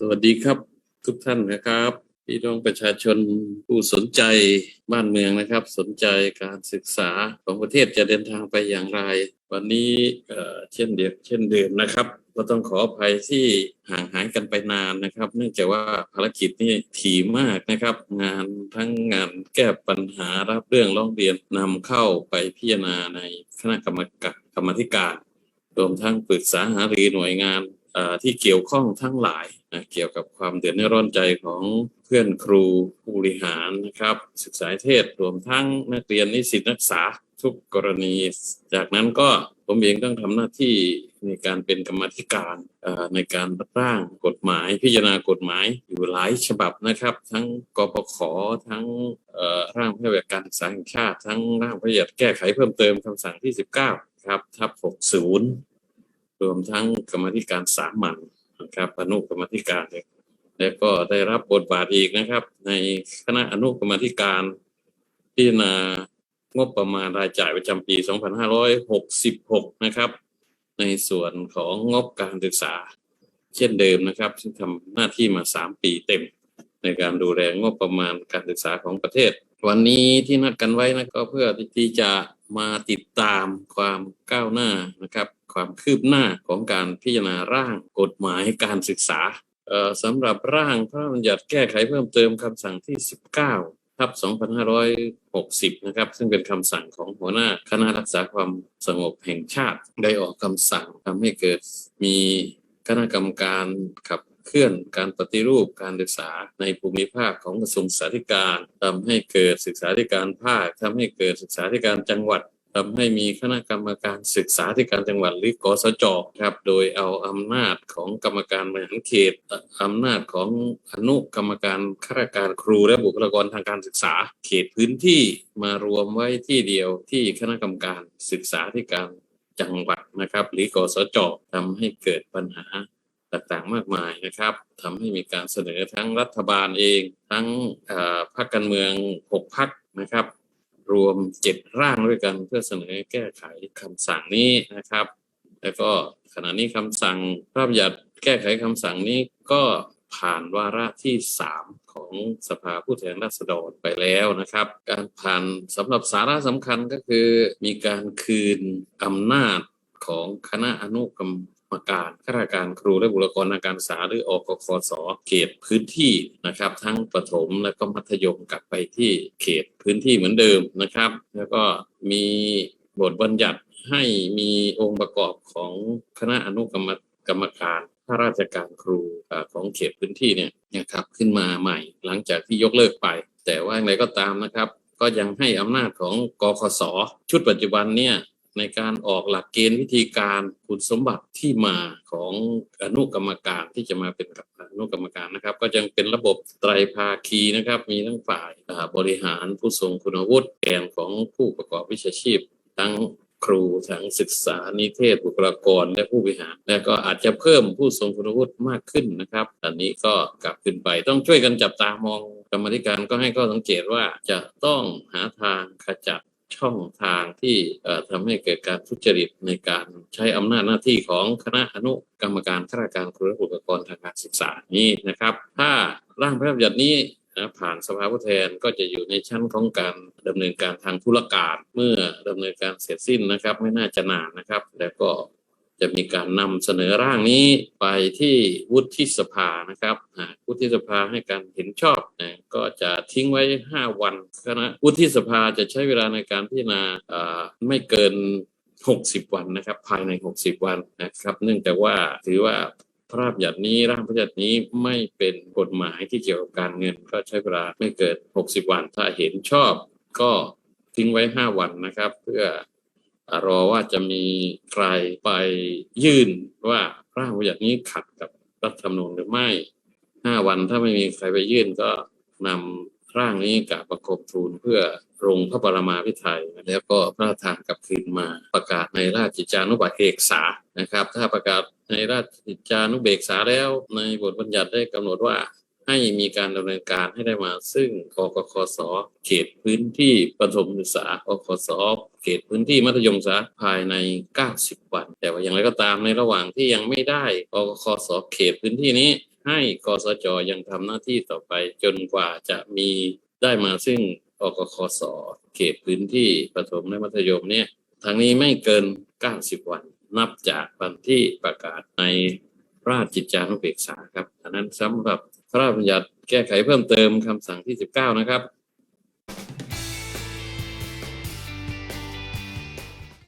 สวัสดีครับทุกท่านนะครับพี่น้องประชาชนผู้สนใจบ้านเมืองนะครับ สนใจการศึกษาของประเทศจะเดินทางไปอย่างไร วันนี้เช่นเดียวเช่นเดิมนะครับ ก็ต้องขออภัยที่ห่างหายกันไปนานนะครับ เนื่องจากว่าภารกิจนี่ถี่มากนะครับ งานทั้งงานแก้ปัญหารับเรื่องร้องเรียนนำเข้าไปพิจารณาในคณะกรรมการกรรมธิการ รวมทั้งปรึกษาหารือหน่วยงาน ที่เกี่ยวข้องทั้งหลายนะเกี่ยวกับความเดือดร้อนใจของเพื่อนครูผู้บริหารนะครับ ศึกษาเทศรวมทั้งนักเรียนนิสิตนักศึกษาทุกกรณี จากนั้นก็ผมเองต้องทำหน้าที่ในการเป็นกรรมธิการในการร่างกฎหมาย พิจารณากฎหมายอยู่หลายฉบับนะครับ ทั้งกปขทั้งร่างพระราชบัญญัติการศึกษาแห่งชาติ ทั้งร่างพระราชบัญญัติแก้ไขเพิ่มเติมคำสั่งที่ 19 ครับทับ60 รวมทั้งกรรมธิการสามัญนะครับอนุกรรมธิการและก็ได้รับบทบาทอีกนะครับ ในคณะอนุกรรมธิการพิจารณางบประมาณรายจ่ายประจำปี 2566 นะครับ ในส่วนของงบการศึกษา เช่นเดิมนะครับ ซึ่งทำหน้าที่มา 3 ปีเต็ม ในการดูแลงบประมาณการศึกษาของประเทศ วันนี้ที่นัดกันไว้นะก็เพื่อที่จะมาติดตามความก้าวหน้านะครับ ความคืบหน้าของการพิจารณาร่างกฎหมายการศึกษาสำหรับร่างพระราชบัญญัติแก้ไขเพิ่มเติมคำสั่งที่ 19ทับ2560 นะครับ ซึ่งเป็นคำสั่งของหัวหน้าคณะรักษาความสงบแห่งชาติ ได้ออกคำสั่งทำให้เกิดมีคณะกรรมการขับเคลื่อนการปฏิรูปการศึกษาในภูมิภาคของกระทรวงศึกษาธิการทำให้เกิดศึกษาธิการภาคทำให้เกิดศึกษาธิการจังหวัด ทำให้มีคณะกรรมการศึกษาธิการจังหวัดหรือกสจครับ โดยเอาอำนาจของกรรมการบริหารเขตเอ่อำนาจของอนุกรรมการข้าราชการครูและบุคลากรทางการศึกษา เขตพื้นที่มารวมไว้ที่เดียวที่คณะกรรมการศึกษาธิการจังหวัดนะครับ หรือกสจทำให้เกิดปัญหาต่างๆมากมายนะครับทำให้มีการเสนอทั้งรัฐบาลเอง ทั้งพรรคการเมืองหกพรรคนะครับ รวมเจ็ดร่างด้วยกันเพื่อเสนอแก้ไขคำสั่งนี้นะครับ แล้วก็ขณะนี้คำสั่งพระบัญญัติแก้ไขคำสั่งนี้ก็ผ่านวาระที่สามของสภาผู้แทนราษฎรไปแล้วนะครับ การผ่านสำหรับสาระสำคัญก็คือมีการคืนอำนาจของคณะอนุกรรม รมการข้าราชการครูและบุคลากรทางการศึกษาหรืออกคสเขตพื้นที่นะครับ ทั้งประถมและก็มัธยมกลับไปที่เขตพื้นที่เหมือนเดิมนะครับ แล้วก็มีบทบัญญัติให้มีองค์ประกอบของคณะอนุกรรมกรรมการข้าราชการครูของเขตพื้นที่เนี่ยนะครับขึ้นมาใหม่หลังจากที่ยกเลิกไป แต่ว่าอย่างไรก็ตามนะครับ ก็ยังให้อำนาจของกคสชุดปัจจุบันเนี่ย ในการออกหลักเกณฑ์วิธีการคุณสมบัติที่มาของอนุกรรมการที่จะมาเป็นอนุกรรมการนะครับ ก็ยังเป็นระบบไตรภาคีนะครับ มีทั้งฝ่ายบริหารผู้ทรงคุณวุฒิแกนของผู้ประกอบวิชาชีพ ทั้งครูทั้งศึกษานิเทศบุคลากรและผู้บริหาร และก็อาจจะเพิ่มผู้ทรงคุณวุฒิมากขึ้นนะครับ อันนี้ก็กลับขึ้นไปต้องช่วยกันจับตามองกรรมธิการก็ให้ข้อสังเกตว่าจะต้องหาทางขจัด ช่องทางที่ทำให้เกิดการทุจริตในการใช้อำนาจหน้าที่ของคณะอนุกรรมการข้าราชการครูและบุคลากรทางการศึกษานี้นะครับ ถ้าร่างพระราชบัญญัตินี้นะผ่านสภาผู้แทนก็จะอยู่ในชั้นของการดำเนินการทางธุรการ เมื่อดำเนินการเสร็จสิ้นนะครับ ไม่น่าจะนานนะครับ แล้วก็ จะมีการนำเสนอร่างนี้ไปที่วุฒิสภานะครับวุฒิสภาให้การเห็นชอบนะก็จะทิ้งไว้ 5 วันคณะวุฒิสภาจะใช้เวลาในการพิจารณาไม่เกิน 60 วันนะครับ ภายใน 60 วันนะครับ เนื่องจากว่าถือว่าพระราชบัญญัตินี้ร่างพระราชบัญญัตินี้ไม่เป็นกฎหมายที่เกี่ยวกับการเงิน ก็ใช้เวลาไม่เกิน 60 วัน ถ้าเห็นชอบก็ทิ้งไว้ 5 วันนะครับ เพื่อ รอว่าจะมีใครไปยื่นว่าร่างบัญญัตินี้ขัดกับรัฐธรรมนูญหรือไม่ห้าวันถ้าไม่มีใครไปยื่นก็นำร่างนี้กราบประคมทูลเพื่อลงพระปรมาภิไธยแล้วก็พระราชทานกลับคืนมาประกาศในราชกิจจานุบัติเอกสานะครับ ถ้าประกาศในราชกิจานุเบกษาแล้วในบทบัญญัติได้กำหนดว่าให้มีการดำเนินการให้ได้มาซึ่งกกคสเขตพื้นที่ประถมศึกษากกคส ตพื้นที่มัธยมศึกษาภายใน 90 วัน แต่ว่าอย่างไรก็ตามในระหว่างที่ยังไม่ได้กกคสเขตพื้นที่นี้ ให้กสจยังทำหน้าที่ต่อไปจนกว่าจะมีได้มาซึ่งอกคสเขตพื้นที่ประถมและมัธยมเนี่ยทางนี้ไม่เกิน 90 วัน นับจากวันที่ประกาศในราชกิจจานุเบกษาครับอันนั้นสำหรับพระราชบัญญัติแก้ไขเพิ่มเติมคำสั่งที่ 19 นะครับ